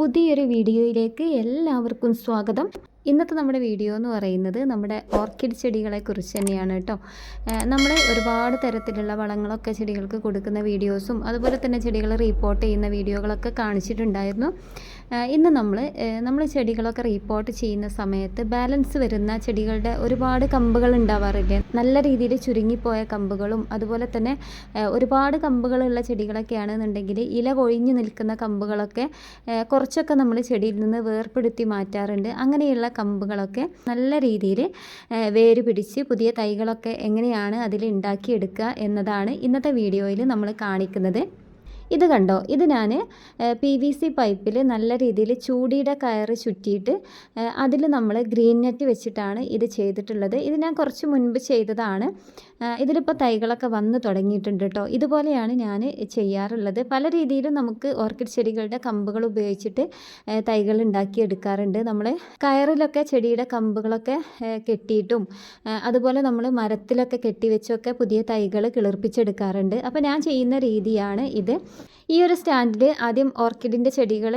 പുതിയൊരു വീഡിയോയിലേക്ക് എല്ലാവർക്കും സ്വാഗതം. ഇന്നത്തെ നമ്മുടെ വീഡിയോ എന്ന് പറയുന്നത് നമ്മുടെ ഓർക്കിഡ് ചെടികളെ കുറിച്ച് തന്നെയാണ് കേട്ടോ. നമ്മൾ ഒരുപാട് തരത്തിലുള്ള വളങ്ങളൊക്കെ ചെടികൾക്ക് കൊടുക്കുന്ന വീഡിയോസും അതുപോലെ തന്നെ ചെടികൾ റീപ്പോർട്ട് ചെയ്യുന്ന വീഡിയോകളൊക്കെ കാണിച്ചിട്ടുണ്ടായിരുന്നു. ഇന്ന് നമ്മൾ നമ്മൾ ചെടികളൊക്കെ റീപ്പോർട്ട് ചെയ്യുന്ന സമയത്ത് ബാലൻസ് വരുന്ന ചെടികളുടെ ഒരുപാട് കമ്പുകൾ ഉണ്ടാവാറില്ലേ? നല്ല രീതിയിൽ ചുരുങ്ങിപ്പോയ കമ്പുകളും അതുപോലെ തന്നെ ഒരുപാട് കമ്പുകളുള്ള ചെടികളൊക്കെ ആണെന്നുണ്ടെങ്കിൽ ഇല കൊഴിഞ്ഞു നിൽക്കുന്ന കമ്പുകളൊക്കെ കുറച്ചൊക്കെ നമ്മൾ ചെടിയിൽ നിന്ന് വേർപ്പെടുത്തി മാറ്റാറുണ്ട്. അങ്ങനെയുള്ള കമ്പുകളൊക്കെ നല്ല രീതിയിൽ വേര് പിടിച്ച് പുതിയ തൈകളൊക്കെ എങ്ങനെയാണ് അതിൽ ഉണ്ടാക്കിയെടുക്കുക എന്നതാണ് ഇന്നത്തെ വീഡിയോയിൽ നമ്മൾ കാണിക്കുന്നത്. ഇത് കണ്ടോ? ഇത് ഞാൻ പി വി സി പൈപ്പിൽ നല്ല രീതിയിൽ ചൂടിയുടെ കയറ് ചുറ്റിയിട്ട് അതിൽ നമ്മൾ ഗ്രീൻ നെറ്റ് വെച്ചിട്ടാണ് ഇത് ചെയ്തിട്ടുള്ളത്. ഇത് ഞാൻ കുറച്ച് മുൻപ് ചെയ്തതാണ്. ഇതിലിപ്പോൾ തൈകളൊക്കെ വന്ന് തുടങ്ങിയിട്ടുണ്ട് കേട്ടോ ഇതുപോലെയാണ് ഞാൻ ചെയ്യാറുള്ളത്. പല രീതിയിലും നമുക്ക് ഓർക്കിഡ് ചെടികളുടെ കമ്പുകൾ ഉപയോഗിച്ചിട്ട് തൈകൾ ഉണ്ടാക്കിയെടുക്കാറുണ്ട്. നമ്മൾ കയറിലൊക്കെ ചെടിയുടെ കമ്പുകളൊക്കെ കെട്ടിയിട്ടും അതുപോലെ നമ്മൾ മരത്തിലൊക്കെ കെട്ടിവെച്ചൊക്കെ പുതിയ തൈകൾ കിളിർപ്പിച്ചെടുക്കാറുണ്ട്. അപ്പോൾ ഞാൻ ചെയ്യുന്ന രീതിയാണ് ഇത്. ഈ ഒരു സ്റ്റാൻഡിൽ ആദ്യം ഓർക്കിഡിന്റെ ചെടികൾ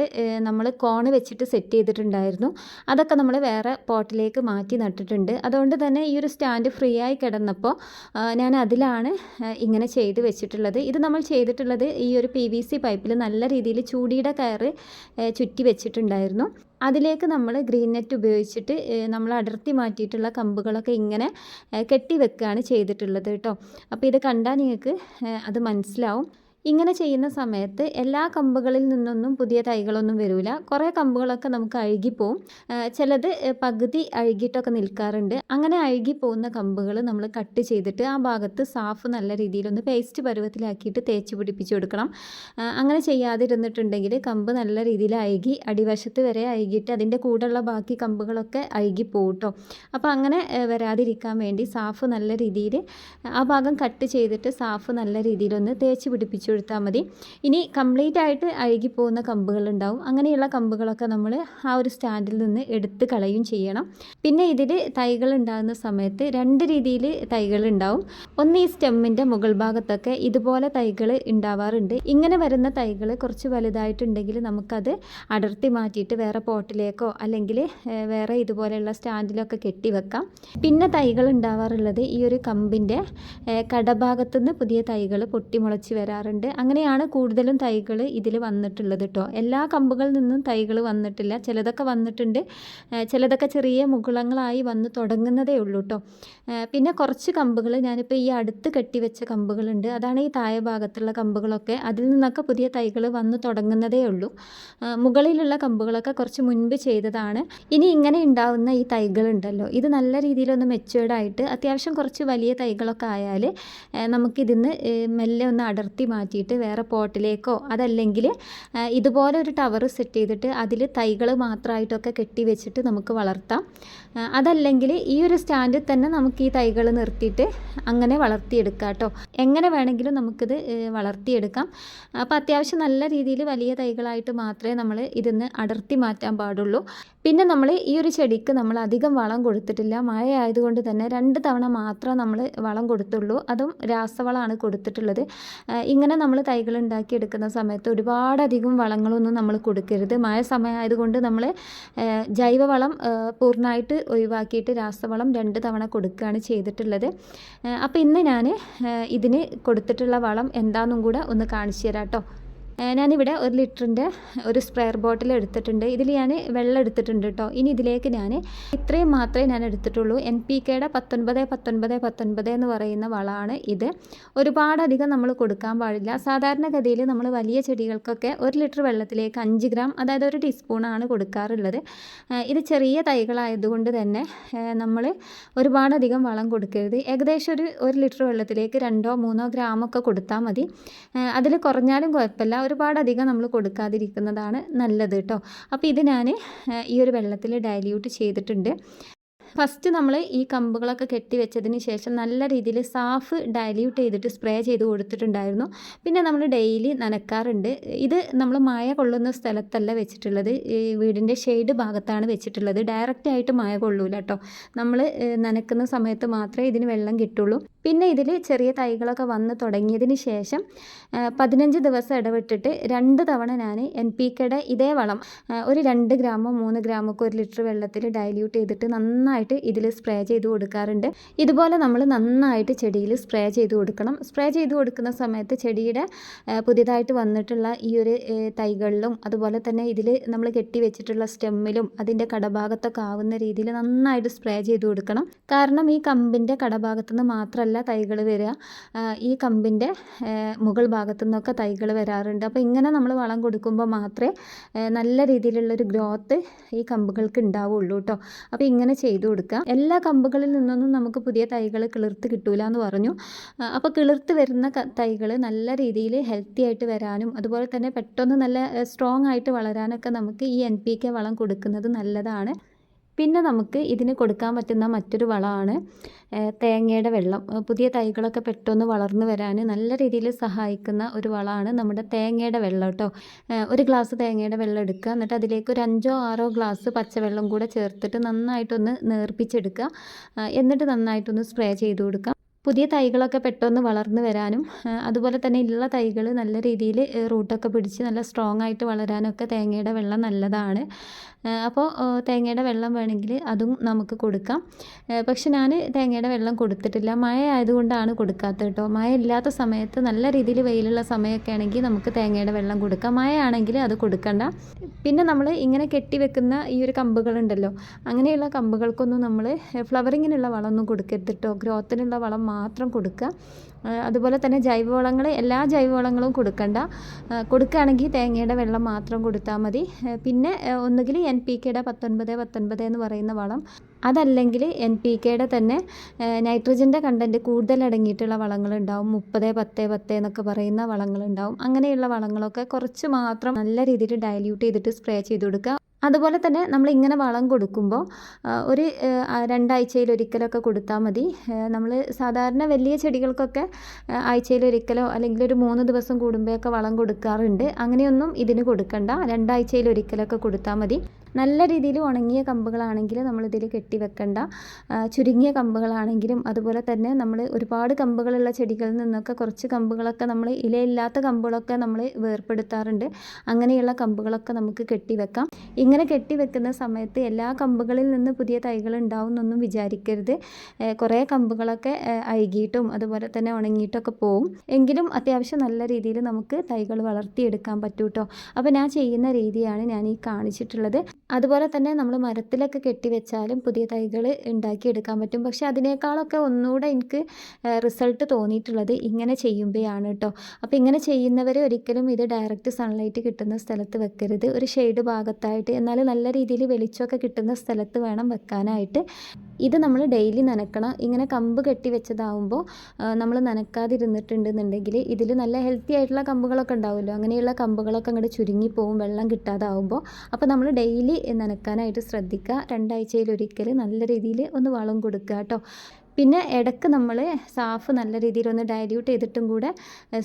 നമ്മൾ കോണ് വെച്ചിട്ട് സെറ്റ് ചെയ്തിട്ടുണ്ടായിരുന്നു. അതൊക്കെ നമ്മൾ വേറെ പോട്ടിലേക്ക് മാറ്റി നട്ടിട്ടുണ്ട്. അതുകൊണ്ട് തന്നെ ഈ ഒരു സ്റ്റാൻഡ് ഫ്രീ ആയി കിടന്നപ്പോൾ ഞാൻ അതിലാണ് ഇങ്ങനെ ചെയ്ത് വെച്ചിട്ടുള്ളത്. ഇത് നമ്മൾ ചെയ്തിട്ടുള്ളത് ഈ ഒരു പി വി സി പൈപ്പിൽ നല്ല രീതിയിൽ ചൂടിയുടെ കയറ് ചുറ്റി വെച്ചിട്ടുണ്ടായിരുന്നു. അതിലേക്ക് നമ്മൾ ഗ്രീൻ നെറ്റ് ഉപയോഗിച്ചിട്ട് നമ്മൾ അടർത്തി മാറ്റിയിട്ടുള്ള കമ്പുകളൊക്കെ ഇങ്ങനെ കെട്ടി വെക്കുകയാണ് ചെയ്തിട്ടുള്ളത് കേട്ടോ. അപ്പോൾ ഇത് കണ്ടാൽ നിങ്ങൾക്ക് അത് മനസ്സിലാവും. ഇങ്ങനെ ചെയ്യുന്ന സമയത്ത് എല്ലാ കമ്പുകളിൽ നിന്നൊന്നും പുതിയ തൈകളൊന്നും വരില്ല കുറേ കമ്പുകളൊക്കെ നമുക്ക് അഴുകിപ്പോവും. ചിലത് പകുതി അഴുകിയിട്ടൊക്കെ നിൽക്കാറുണ്ട്. അങ്ങനെ അഴുകിപ്പോകുന്ന കമ്പുകൾ നമ്മൾ കട്ട് ചെയ്തിട്ട് ആ ഭാഗത്ത് സാഫ് നല്ല രീതിയിലൊന്ന് പേസ്റ്റ് പരുവത്തിലാക്കിയിട്ട് തേച്ച് പിടിപ്പിച്ച് കൊടുക്കണം. അങ്ങനെ ചെയ്യാതിരുന്നിട്ടുണ്ടെങ്കിൽ കമ്പ് നല്ല രീതിയിൽ അഴുകി അടിവശത്ത് വരെ അഴുകിയിട്ട് അതിന്റെ കൂടെയുള്ള ബാക്കി കമ്പുകളൊക്കെ അഴുകി പോകും കേട്ടോ അപ്പോൾ അങ്ങനെ വരാതിരിക്കാൻ വേണ്ടി സാഫ് നല്ല രീതിയിൽ ആ ഭാഗം കട്ട് ചെയ്തിട്ട് സാഫ് നല്ല രീതിയിലൊന്ന് തേച്ച് പിടിപ്പിച്ചു കൊടുത്താൽ മതി. ഇനി കംപ്ലീറ്റ് ആയിട്ട് അഴുകി പോകുന്ന കമ്പുകളുണ്ടാവും അങ്ങനെയുള്ള കമ്പുകളൊക്കെ നമ്മൾ ആ ഒരു സ്റ്റാൻഡിൽ നിന്ന് എടുത്ത് കളയും ചെയ്യണം. പിന്നെ ഇതിൽ തൈകൾ ഉണ്ടാകുന്ന സമയത്ത് രണ്ട് രീതിയിൽ തൈകൾ ഉണ്ടാവും. ഒന്ന് ഈ സ്റ്റെമ്മിന്റെ മുകൾ ഭാഗത്തൊക്കെ ഇതുപോലെ തൈകൾ ഉണ്ടാവാറുണ്ട്. ഇങ്ങനെ വരുന്ന തൈകൾ കുറച്ച് വലുതായിട്ടുണ്ടെങ്കിൽ നമുക്കത് അടർത്തി മാറ്റിയിട്ട് വേറെ പോട്ടിലേക്കോ അല്ലെങ്കിൽ വേറെ ഇതുപോലെയുള്ള സ്റ്റാൻഡിലൊക്കെ കെട്ടി വെക്കാം. പിന്നെ തൈകൾ ഉണ്ടാവാറുള്ളത് ഈ ഒരു കമ്പിന്റെ കടഭാഗത്തുനിന്ന് പുതിയ തൈകൾ പൊട്ടിമുളച്ച് വരാറുണ്ട്. അങ്ങനെയാണ് കൂടുതലും തൈകൾ ഇതിൽ വന്നിട്ടുള്ളത് കേട്ടോ എല്ലാ കമ്പുകളിൽ നിന്നും തൈകൾ വന്നിട്ടില്ല. ചിലതൊക്കെ വന്നിട്ടുണ്ട്. ചിലതൊക്കെ ചെറിയ മുകുളങ്ങളായി വന്ന് തുടങ്ങുന്നതേ ഉള്ളൂ കേട്ടോ പിന്നെ കുറച്ച് കമ്പുകൾ ഞാനിപ്പോൾ ഈ അടുത്ത് കെട്ടിവെച്ച കമ്പുകളുണ്ട്. അതാണ് ഈ താഴെ ഭാഗത്തുള്ള കമ്പുകളൊക്കെ. അതിൽ നിന്നൊക്കെ പുതിയ തൈകൾ വന്ന് തുടങ്ങുന്നതേ ഉള്ളൂ. മുകളിലുള്ള കമ്പുകളൊക്കെ കുറച്ച് മുൻപ് ചെയ്തതാണ്. ഇനി ഇങ്ങനെ ഉണ്ടാവുന്ന ഈ തൈകളുണ്ടല്ലോ ഇത് നല്ല രീതിയിലൊന്ന് മെച്ചുവേർഡായിട്ട് അത്യാവശ്യം കുറച്ച് വലിയ തൈകളൊക്കെ ആയാൽ നമുക്കിതിന്ന് മെല്ലെ ഒന്ന് അടർത്തി മാറ്റിയിട്ട് വേറെ പോട്ടിലേക്കോ അതല്ലെങ്കിൽ ഇതുപോലെ ഒരു ടവർ സെറ്റ് ചെയ്തിട്ട് അതിൽ തൈകൾ മാത്രമായിട്ടൊക്കെ കെട്ടി വെച്ചിട്ട് നമുക്ക് വളർത്താം. അതല്ലെങ്കിൽ ഈ ഒരു സ്റ്റാൻഡിൽ തന്നെ നമുക്ക് ഈ തൈകൾ നിർത്തിയിട്ട് അങ്ങനെ വളർത്തിയെടുക്കാം കേട്ടോ. എങ്ങനെ വേണമെങ്കിലും നമുക്കിത് വളർത്തിയെടുക്കാം. അപ്പോൾ അത്യാവശ്യം നല്ല രീതിയിൽ വലിയ തൈകളായിട്ട് മാത്രമേ നമ്മൾ ഇതിന്ന് അടർത്തി മാറ്റാൻ പാടുള്ളൂ. പിന്നെ നമ്മൾ ഈ ഒരു ചെടിക്ക് നമ്മൾ അധികം വളം കൊടുത്തിട്ടില്ല. മഴ ആയതുകൊണ്ട് തന്നെ രണ്ട് തവണ മാത്രമേ നമ്മൾ വളം കൊടുത്തുള്ളൂ. അതും രാസവളമാണ് കൊടുത്തിട്ടുള്ളത്. ഇങ്ങനെ നമ്മൾ തൈകൾ ഉണ്ടാക്കിയെടുക്കുന്ന സമയത്ത് ഒരുപാടധികം വളങ്ങളൊന്നും നമ്മൾ കൊടുക്കരുത്. മഴ സമയമായതുകൊണ്ട് നമ്മൾ ജൈവവളം പൂർണമായിട്ട് ഒഴിവാക്കിയിട്ട് രാസവളം രണ്ട് തവണ കൊടുക്കുകയാണ് ചെയ്തിട്ടുള്ളത്. അപ്പോൾ ഇന്ന് ഞാൻ ഇതിന് കൊടുത്തിട്ടുള്ള വളം എന്താണെന്നും കൂടെ ഒന്ന് കാണിച്ചു തരാം കേട്ടോ. ഞാനിവിടെ ഒരു ലിറ്ററിന്റെ ഒരു സ്പ്രെയർ ബോട്ടിൽ എടുത്തിട്ടുണ്ട്. ഇതിൽ ഞാൻ വെള്ളം എടുത്തിട്ടുണ്ട് കേട്ടോ. ഇനി ഇതിലേക്ക് ഞാൻ ഇത്രയും മാത്രമേ ഞാൻ എടുത്തിട്ടുള്ളൂ. എൻ പി കെയുടെ പത്തൊൻപത് പത്തൊൻപത് പത്തൊൻപത് എന്ന് പറയുന്ന വളമാണ് ഇത്. ഒരുപാടധികം നമ്മൾ കൊടുക്കാൻ പാടില്ല. സാധാരണഗതിയിൽ നമ്മൾ വലിയ ചെടികൾക്കൊക്കെ ഒരു ലിറ്റർ വെള്ളത്തിലേക്ക് അഞ്ച് ഗ്രാം അതായത് ഒരു ടീസ്പൂണാണ് കൊടുക്കാറുള്ളത്. ഇത് ചെറിയ തൈകളായതുകൊണ്ട് തന്നെ നമ്മൾ ഒരുപാടധികം വളം കൊടുക്കരുത്. ഏകദേശം ഒരു ഒരു ലിറ്റർ വെള്ളത്തിലേക്ക് രണ്ടോ മൂന്നോ ഗ്രാമൊക്കെ കൊടുത്താൽ മതി. അതിൽ കുറഞ്ഞാലും കുഴപ്പമില്ല. ഒരുപാടധികം നമ്മൾ കൊടുക്കാതിരിക്കുന്നതാണ് നല്ലത് കേട്ടോ. അപ്പോൾ ഇത് ഞാൻ ഈ ഒരു വെള്ളത്തിൽ ഡൈല്യൂട്ട് ചെയ്തിട്ടുണ്ട്. ഫസ്റ്റ് നമ്മൾ ഈ കമ്പുകളൊക്കെ കെട്ടി വെച്ചതിന് ശേഷം നല്ല രീതിയിൽ സാഫ് ഡൈല്യൂട്ട് ചെയ്തിട്ട് സ്പ്രേ ചെയ്ത് കൊടുത്തിട്ടുണ്ടായിരുന്നു. പിന്നെ നമ്മൾ ഡെയിലി നനക്കാറുണ്ട്. ഇത് നമ്മൾ മായ കൊള്ളുന്ന സ്ഥലത്തല്ല വെച്ചിട്ടുള്ളത്. ഈ വീടിന്റെ ഷെയ്ഡ് ഭാഗത്താണ് വെച്ചിട്ടുള്ളത്. ഡയറക്റ്റ് ആയിട്ട് മായ കൊള്ളൂല കേട്ടോ. നമ്മൾ നനക്കുന്ന സമയത്ത് മാത്രമേ ഇതിന് വെള്ളം കിട്ടുള്ളൂ. പിന്നെ ഇതിൽ ചെറിയ തൈകളൊക്കെ വന്ന് തുടങ്ങിയതിന് ശേഷം പതിനഞ്ച് ദിവസം ഇടവിട്ടിട്ട് രണ്ട് തവണ ഞാൻ എൻ പി കെയുടെ ഇതേ വളം ഒരു രണ്ട് ഗ്രാമോ മൂന്ന് ഗ്രാമോ ഒക്കെ ഒരു ലിറ്റർ വെള്ളത്തിൽ ഡൈല്യൂട്ട് ചെയ്തിട്ട് നന്നായിട്ട് ഇതിൽ സ്പ്രേ ചെയ്ത് കൊടുക്കാറുണ്ട്. ഇതുപോലെ നമ്മൾ നന്നായിട്ട് ചെടിയിൽ സ്പ്രേ ചെയ്ത് കൊടുക്കണം. സ്പ്രേ ചെയ്ത് കൊടുക്കുന്ന സമയത്ത് ചെടിയുടെ പുതിയതായിട്ട് വന്നിട്ടുള്ള ഈ ഒരു തൈകളിലും അതുപോലെ തന്നെ ഇതിൽ നമ്മൾ കെട്ടി വെച്ചിട്ടുള്ള സ്റ്റെമ്മിലും അതിന്റെ കടഭാഗത്തൊക്കെ ആവുന്ന രീതിയിൽ നന്നായിട്ട് സ്പ്രേ ചെയ്ത് കൊടുക്കണം. കാരണം ഈ കമ്പിന്റെ കടഭാഗത്തു നിന്ന് മാത്രമല്ല തൈകൾ വരിക ഈ കമ്പിന്റെ മുകൾ ഭാഗത്തു നിന്നൊക്കെ തൈകൾ വരാറുണ്ട്. അപ്പോൾ ഇങ്ങനെ നമ്മൾ വളം കൊടുക്കുമ്പോൾ മാത്രമേ നല്ല രീതിയിലുള്ളൊരു ഗ്രോത്ത് ഈ കമ്പുകൾക്ക് ഉണ്ടാവുള്ളൂ കേട്ടോ അപ്പോൾ ഇങ്ങനെ ചെയ്തു കൊടുക്കുക എല്ലാ കമ്പുകളിൽ നിന്നൊന്നും നമുക്ക് പുതിയ തൈകൾ കിളിർത്ത് കിട്ടൂല എന്ന് പറഞ്ഞു അപ്പോൾ കിളിർത്ത് വരുന്ന തൈകൾ നല്ല രീതിയിൽ ഹെൽത്തി ആയിട്ട് വരാനും അതുപോലെ തന്നെ പെട്ടെന്ന് നല്ല സ്ട്രോങ് ആയിട്ട് വളരാനൊക്കെ നമുക്ക് ഈ എൻ പി കെ വളം കൊടുക്കുന്നത് നല്ലതാണ്. പിന്നെ നമുക്ക് ഇതിന് കൊടുക്കാൻ പറ്റുന്ന മറ്റൊരു വളമാണ് തേങ്ങയുടെ വെള്ളം. പുതിയ തൈകളൊക്കെ പെട്ടെന്ന് വളർന്നു വരാൻ നല്ല രീതിയിൽ സഹായിക്കുന്ന ഒരു വളമാണ് നമ്മുടെ തേങ്ങയുടെ വെള്ളം കേട്ടോ. ഒരു ഗ്ലാസ് തേങ്ങയുടെ വെള്ളം എടുക്കുക. എന്നിട്ട് അതിലേക്ക് ഒരു അഞ്ചോ ആറോ ഗ്ലാസ് പച്ചവെള്ളം കൂടെ ചേർത്തിട്ട് നന്നായിട്ടൊന്ന് നേർപ്പിച്ചെടുക്കുക. എന്നിട്ട് നന്നായിട്ടൊന്ന് സ്പ്രേ ചെയ്ത് കൊടുക്കുക. പുതിയ തൈകളൊക്കെ പെട്ടെന്ന് വളർന്നു വരാനും അതുപോലെ തന്നെ ഉള്ള തൈകൾ നല്ല രീതിയിൽ റൂട്ടൊക്കെ പിടിച്ച് നല്ല സ്ട്രോങ് ആയിട്ട് വളരാനൊക്കെ തേങ്ങയുടെ വെള്ളം നല്ലതാണ്. അപ്പോൾ തേങ്ങയുടെ വെള്ളം വേണമെങ്കിൽ അതും നമുക്ക് കൊടുക്കാം. പക്ഷെ ഞാൻ തേങ്ങയുടെ വെള്ളം കൊടുത്തിട്ടില്ല. മഴ ആയതുകൊണ്ടാണ് കൊടുക്കാത്തത് കേട്ടോ. മഴ ഇല്ലാത്ത സമയത്ത് നല്ല രീതിയിൽ വെയിലുള്ള സമയമൊക്കെ ആണെങ്കിൽ നമുക്ക് തേങ്ങയുടെ വെള്ളം കൊടുക്കാം. മഴ ആണെങ്കിൽ അത് കൊടുക്കണ്ട. പിന്നെ നമ്മൾ ഇങ്ങനെ കെട്ടി വെക്കുന്ന ഈ ഒരു കമ്പുകളുണ്ടല്ലോ അങ്ങനെയുള്ള കമ്പുകൾക്കൊന്നും നമ്മൾ ഫ്ലവറിങ്ങിനുള്ള വളമൊന്നും കൊടുക്കരുത് കേട്ടോ. ഗ്രോത്തിനുള്ള വളം മാത്രം കൊടുക്കുക. അതുപോലെ തന്നെ ജൈവവളങ്ങൾ എല്ലാ ജൈവവളങ്ങളും കൊടുക്കണ്ട. കൊടുക്കുകയാണെങ്കിൽ തേങ്ങയുടെ വെള്ളം മാത്രം കൊടുത്താൽ മതി. പിന്നെ ഒന്നുകിൽ പി കെയുടെ പത്തൊൻപത് പത്തൊൻപത് എന്ന് പറയുന്ന വളം അതല്ലെങ്കിൽ എൻ പി കെയുടെ തന്നെ നൈട്രജന്റെ കണ്ടന്റ് കൂടുതൽ അടങ്ങിയിട്ടുള്ള വളങ്ങളുണ്ടാവും. മുപ്പത് പത്ത് പത്ത് എന്നൊക്കെ പറയുന്ന വളങ്ങളുണ്ടാവും. അങ്ങനെയുള്ള വളങ്ങളൊക്കെ കുറച്ച് മാത്രം നല്ല രീതിയിൽ ഡയല്യൂട്ട് ചെയ്തിട്ട് സ്പ്രേ ചെയ്ത് കൊടുക്കുക. അതുപോലെ തന്നെ നമ്മൾ ഇങ്ങനെ വളം കൊടുക്കുമ്പോൾ ഒരു രണ്ടാഴ്ചയിൽ ഒരിക്കലൊക്കെ കൊടുത്താൽ മതി. നമ്മൾ സാധാരണ വലിയ ചെടികൾക്കൊക്കെ ആഴ്ചയിൽ ഒരിക്കലോ അല്ലെങ്കിൽ ഒരു മൂന്ന് ദിവസം കൂടുമ്പോഴൊക്കെ വളം കൊടുക്കാറുണ്ട്. അങ്ങനെയൊന്നും ഇതിന് കൊടുക്കണ്ട. രണ്ടാഴ്ചയിൽ ഒരിക്കലൊക്കെ കൊടുത്താൽ മതി. നല്ല രീതിയിൽ ഉണങ്ങിയ കമ്പുകളാണെങ്കിൽ നമ്മളിതിൽ കെട്ടി വെക്കണ്ട ചുരുങ്ങിയ കമ്പുകളാണെങ്കിലും അതുപോലെ തന്നെ നമ്മൾ ഒരുപാട് കമ്പുകളുള്ള ചെടികളിൽ നിന്നൊക്കെ കുറച്ച് കമ്പുകളൊക്കെ നമ്മൾ ഇലയില്ലാത്ത കമ്പുകളൊക്കെ നമ്മൾ വേർപ്പെടുത്താറുണ്ട്. അങ്ങനെയുള്ള കമ്പുകളൊക്കെ നമുക്ക് കെട്ടി വെക്കാം ഇങ്ങനെ കെട്ടി വെക്കുന്ന സമയത്ത് എല്ലാ കമ്പുകളിൽ നിന്ന് പുതിയ തൈകൾ ഉണ്ടാവും എന്നൊന്നും വിചാരിക്കരുത് കുറേ കമ്പുകളൊക്കെ അഴുകിയിട്ടും അതുപോലെ തന്നെ ഉണങ്ങിയിട്ടൊക്കെ പോവും. എങ്കിലും അത്യാവശ്യം നല്ല രീതിയിൽ നമുക്ക് തൈകൾ വളർത്തിയെടുക്കാൻ പറ്റൂട്ടോ. അപ്പോൾ ഞാൻ ചെയ്യുന്ന രീതിയാണ് ഞാൻ ഈ കാണിച്ചിട്ടുള്ളത്. അതുപോലെ തന്നെ നമ്മൾ മരത്തിലൊക്കെ കെട്ടി വെച്ചാലും പുതിയ തൈകൾ ഉണ്ടാക്കിയെടുക്കാൻ പറ്റും. പക്ഷേ അതിനേക്കാളൊക്കെ ഒന്നുകൂടെ എനിക്ക് റിസൾട്ട് തോന്നിയിട്ടുള്ളത് ഇങ്ങനെ ചെയ്യുമ്പോഴാണ് കേട്ടോ അപ്പോൾ ഇങ്ങനെ ചെയ്യുന്നവർ ഒരിക്കലും ഇത് ഡയറക്റ്റ് സൺലൈറ്റ് കിട്ടുന്ന സ്ഥലത്ത് വെക്കരുത്. ഒരു ഷെയ്ഡ് ഭാഗത്തായിട്ട് എന്നാൽ നല്ല രീതിയിൽ വെളിച്ചമൊക്കെ കിട്ടുന്ന സ്ഥലത്ത് വേണം വെക്കാനായിട്ട്. ഇത് നമ്മൾ ഡെയിലി നനക്കണം. ഇങ്ങനെ കമ്പ് കെട്ടി വെച്ചതാവുമ്പോൾ നമ്മൾ നനക്കാതിരുന്നിട്ടുണ്ടെന്നുണ്ടെങ്കിൽ ഇതിൽ നല്ല ഹെൽത്തി ആയിട്ടുള്ള കമ്പുകളൊക്കെ ഉണ്ടാവുമല്ലോ. അങ്ങനെയുള്ള കമ്പുകളൊക്കെ അങ്ങോട്ട് ചുരുങ്ങിപ്പോവും വെള്ളം കിട്ടാതാവുമ്പോൾ അപ്പോൾ നമ്മൾ ഡെയിലി നനക്കാനായിട്ട് ശ്രദ്ധിക്കുക. രണ്ടാഴ്ചയിൽ ഒരിക്കൽ നല്ല രീതിയിൽ ഒന്ന് വളം കൊടുക്കുക കേട്ടോ. പിന്നെ ഇടയ്ക്ക് നമ്മൾ സാഫ് നല്ല രീതിയിൽ ഒന്ന് ഡയല്യൂട്ട് ചെയ്തിട്ടും കൂടെ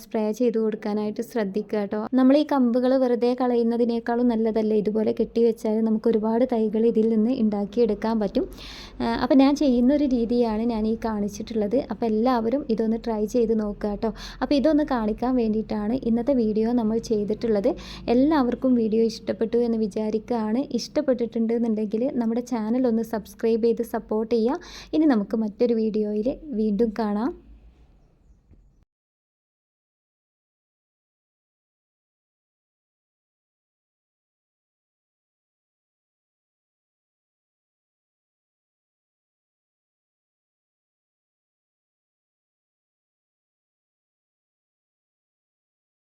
സ്പ്രേ ചെയ്ത് കൊടുക്കാനായിട്ട് ശ്രദ്ധിക്കുക കേട്ടോ. നമ്മൾ ഈ കമ്പുകൾ വെറുതെ കളയുന്നതിനേക്കാളും നല്ലതല്ലേ? ഇതുപോലെ കെട്ടി വെച്ചാൽ നമുക്ക് ഒരുപാട് തൈകൾ ഇതിൽ നിന്ന് ഉണ്ടാക്കിയെടുക്കാൻ പറ്റും. അപ്പോൾ ഞാൻ ചെയ്യുന്ന ഒരു രീതിയാണ് ഞാൻ ഈ കാണിച്ചിട്ടുള്ളത്. അപ്പോൾ എല്ലാവരും ഇതൊന്ന് ട്രൈ ചെയ്ത് നോക്കുക കേട്ടോ. അപ്പോൾ ഇതൊന്ന് കാണിക്കാൻ വേണ്ടിയിട്ടാണ് ഇന്നത്തെ വീഡിയോ നമ്മൾ ചെയ്തിട്ടുള്ളത്. എല്ലാവർക്കും വീഡിയോ ഇഷ്ടപ്പെട്ടു എന്ന് വിചാരിക്കുകയാണ്. ഇഷ്ടപ്പെട്ടിട്ടുണ്ടെന്നുണ്ടെങ്കിൽ നമ്മുടെ ചാനൽ ഒന്ന് സബ്സ്ക്രൈബ് ചെയ്ത് സപ്പോർട്ട് ചെയ്യുക. ഇനി നമുക്ക് മറ്റൊരു വീഡിയോയിൽ വീണ്ടും കാണാം.